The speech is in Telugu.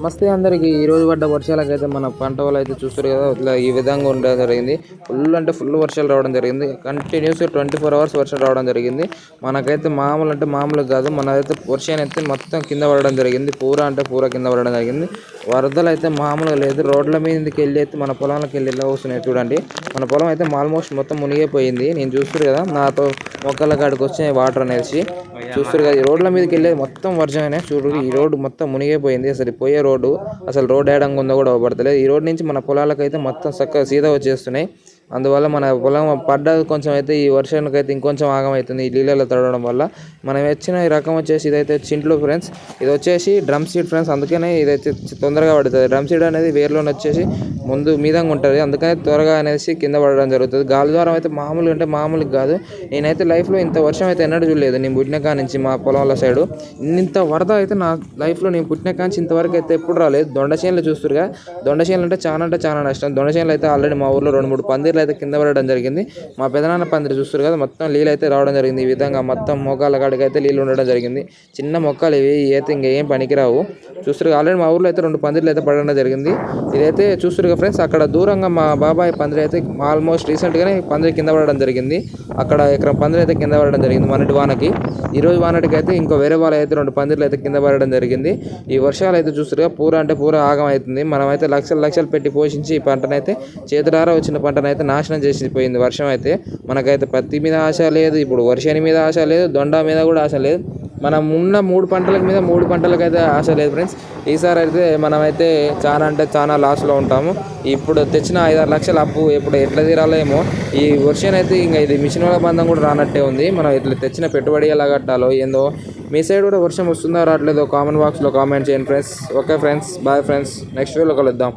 నమస్తే అందరికి. ఈ రోజు పడ్డ వర్షాలకైతే మన పంట వాళ్ళు అయితే చూస్తారు కదా ఇట్లా ఈ విధంగా ఉండడం జరిగింది. ఫుల్ అంటే ఫుల్ వర్షాలు రావడం జరిగింది. కంటిన్యూస్గా ట్వంటీ ఫోర్ అవర్స్ వర్షాలు రావడం జరిగింది. మనకైతే మామూలు అంటే మామూలు కాదు. మనదైతే వర్షాన్ని అయితే మొత్తం కింద పడడం జరిగింది. పూర అంటే పూర కింద పడడం జరిగింది. వరదలు అయితే మామూలుగా లేదు. రోడ్ల మీదకి వెళ్ళి అయితే మన పొలంలోకి వెళ్ళి ఎలా వస్తున్నాయి చూడండి. మన పొలం అయితే ఆల్మోస్ట్ మొత్తం మునిగిపోయింది. నేను చూస్తారు కదా నాతో మొక్కల కాడికి వచ్చినాయి వాటర్ అనేసి. చూస్తారు కదా ఈ రోడ్ల మీదకి వెళ్ళేది మొత్తం వర్షమే చూడు ఈ రోడ్డు మొత్తం మునిగిపోయింది. అసలు పోయే రోడ్డు అసలు రోడ్ ఏడంగా ఉందో కూడా పడతలేదు ఈ రోడ్ నుంచి మన పొలాలకు అయితే మొత్తం చక్కగా సీదా వచ్చేస్తున్నాయి. అందువల్ల మన పొలం పడ్డ కొంచెం అయితే ఈ వర్షానికి అయితే ఇంకొంచెం ఆగమవుతుంది ఈ నీళ్ళలో తడవడం వల్ల. మనం వచ్చిన ఈ రకం వచ్చేసి ఇదైతే చింట్లు ఫ్రెండ్స్. ఇది వచ్చేసి డ్రమ్ సీడ్ ఫ్రెండ్స్. అందుకనే ఇదైతే తొందరగా పడుతుంది. డ్రమ్ సీడ్ అనేది వేర్లోనే వచ్చేసి ముందు మీదంగా ఉంటుంది. అందుకని త్వరగా అనేసి కింద పడడం జరుగుతుంది. గాలి ద్వారం అయితే మామూలుగా అంటే మామూలుగా కాదు. నేనైతే లైఫ్లో ఇంత వర్షం అయితే ఎన్నడూ చూడలేదు. నేను పుట్టిన కాడ నుంచి మా పొలంల సైడు. ఇంత వరద అయితే నా లైఫ్లో నేను పుట్టిన కాడ నుంచి ఇంతవరకు అయితే ఎప్పుడు రాలేదు. దొండ చేనులు చూస్తురుగా. దొండ చేనులు అంటే చాలా అంటే చాలా నష్టం. దొండ చేనులు అయితే ఆల్రెడీ మా ఊర్లో రెండు మూడు పందిర్లు అయితే కింద పడడం జరిగింది. మా పెదనాన్న పందిరి చూస్తారు కదా మొత్తం నీళ్ళు అయితే రావడం జరిగింది. ఈ విధంగా మొత్తం మొక్కల కాడికి అయితే నీళ్ళు ఉండడం జరిగింది. చిన్న మొక్కలు ఇవి ఇవి అయితే ఇంకేం పనికిరావు. చూస్తారు ఆల్రెడీ మా ఊర్లో అయితే రెండు పందిర్లు అయితే పడడం జరిగింది. ఇదైతే చూస్తారు ఫ్రెండ్స్ అక్కడ దూరంగా మా బాబాయ్ పందిరి అయితే ఆల్మోస్ట్ రీసెంట్గానే పందిరి కింద పడడం జరిగింది. అక్కడ ఇక్కడ పందిరి అయితే కింద పడడం జరిగింది మొన్నటి వానకి. ఈరోజు వానటికి అయితే ఇంకో వేరే వాళ్ళు అయితే రెండు పందిర్లు అయితే కింద పడడం జరిగింది. ఈ వర్షాలు అయితే చూస్తారుగా పూర అంటే పూర ఆగం అవుతుంది. మనమైతే లక్షలు లక్షలు పెట్టి పోషించి ఈ పంటనైతే చేతులారా వచ్చిన పంటనైతే నాశనం చేసి పోయింది వర్షం అయితే. మనకైతే పత్తి మీద ఆశ లేదు ఇప్పుడు వర్షాని మీద ఆశ లేదు దొండ మీద కూడా ఆశ లేదు. మనం ఉన్న మూడు పంటల మీద మూడు పంటలకు అయితే ఆశ లేదు ఫ్రెండ్స్. ఈసారి అయితే మనమైతే చాలా అంటే చాలా లాస్లో ఉంటాము. ఇప్పుడు తెచ్చిన ఐదారు లక్షల అప్పు ఇప్పుడు ఎట్లా తీరాలో ఏమో ఈ వర్షన్ అయితే ఇంకా ఇది మిషన్ వాళ్ళ బంధం కూడా రానట్టే ఉంది. మనం ఇట్లా తెచ్చిన పెట్టుబడి ఎలా కట్టాలో ఏందో మీ సైడ్ కూడా వర్షం వస్తుందో రావట్లేదో కామెంట్ బాక్స్లో కామెంట్ చేయండి friends. Okay friends bye friends. Next వీడియోలో కలుద్దాం.